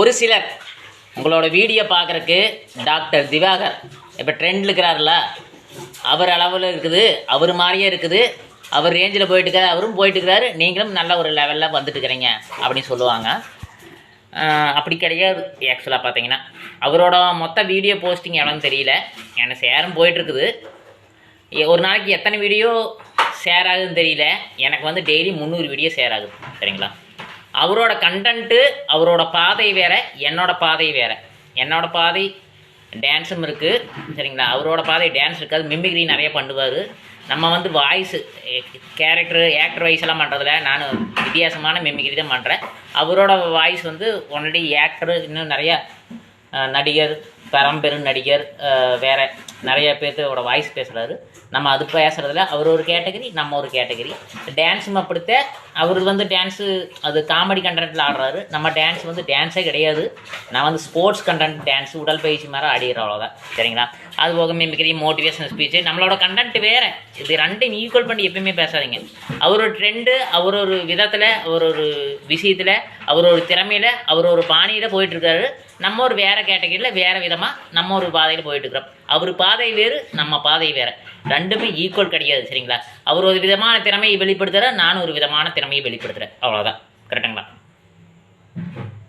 ஒரு சிலர் உங்களோட வீடியோ பார்க்குறக்கு டாக்டர் திவாகர். இப்போ ட்ரெண்டில் இருக்கிறார்ல அவர் அளவில் இருக்குது அவர் மாதிரியே இருக்குது. அவர் ரேஞ்சில் போயிட்டு இருக்காரு அவரும் போயிட்டு இருக்கிறாரு நீங்களும் நல்ல ஒரு லெவலில் வந்துட்டு இருக்கிறீங்க அப்படின்னு சொல்லுவாங்க. அப்படி கிடையாது ஆக்சுவலாக பார்த்தீங்கன்னா. அவரோட மொத்த வீடியோ போஸ்டிங் எவ்வளோன்னு தெரியல. எனக்கு சேரும் போயிட்டுருக்குது ஒரு நாளைக்கு எத்தனை வீடியோ ஷேர் ஆகுதுன்னு தெரியல. எனக்கு வந்து டெய்லி முந்நூறு வீடியோ ஷேர் ஆகுது. சரிங்களா? அவரோட கண்டென்ட்டு அவரோட பாதை வேறு என்னோட பாதை வேறு. என்னோட பாதை டான்ஸும் இருக்குது சரிங்களா? அவரோட பாதை டான்ஸ் இருக்காது. மிமிக்ரி நிறைய பண்ணுவார். நம்ம வந்து வாய்ஸு கேரக்டர் ஆக்டர் வாய்ஸ் எல்லாம் பண்ணுறதுல நான் வித்தியாசமான மிமிக்ரி தான் பண்ணுறேன் அவரோட வாய்ஸ் வந்து ஒன்லி ஆக்டர் இன்னும் நிறையா நடிகர் பரம்பெரும் நடிகர் வேறு வேற நிறைய பேர்த்தோட வாய்ஸ் பேசுகிறாரு நம்ம அது பேசுகிறதுல அவர் ஒரு கேட்டகரி நம்ம ஒரு கேட்டகரி டான்ஸும் அப்படித்தான் அவர் வந்து டான்ஸு அது காமெடி கண்டென்ட்டில் ஆடுறாரு. நம்ம டான்ஸ் வந்து டான்ஸே கிடையாது. நான் வந்து ஸ்போர்ட்ஸ் கண்டென்ட் டான்ஸ் உடற்பயிற்சி மாதிரி ஆடிடுறோம் அவ்வளோதான் சரிங்களா? அது போக மிமிக்ரி மோட்டிவேஷன் ஸ்பீச்சு நம்மளோட கண்டென்ட் வேறு. இது ரெண்டையும் ஈக்குவல் பண்ணி எப்பயுமே பேசாதீங்க. அவர் ஒரு ட்ரெண்டு அவர் ஒரு விதத்தில் அவர் ஒரு விஷயத்தில் அவர் ஒரு திறமையில் அவர் ஒரு பாணியில் போயிட்டுருக்காரு. நம்ம ஒரு வேறு கேட்டகரியில் வேறு விதமாக நம்ம ஒரு பாதையில் போயிட்டுருக்குறோம். அவர் பாதை வேறு நம்ம பாதை வேறு. ரெண்டுமே ஈக்குவல் கிடையாது சரிங்களா? அவர் ஒரு விதமான திறமையை வெளிப்படுத்துகிற நான் ஒரு விதமான திறமையை வெளிப்படுத்துகிறேன் அவ்வளோதான் கரெக்டுங்களா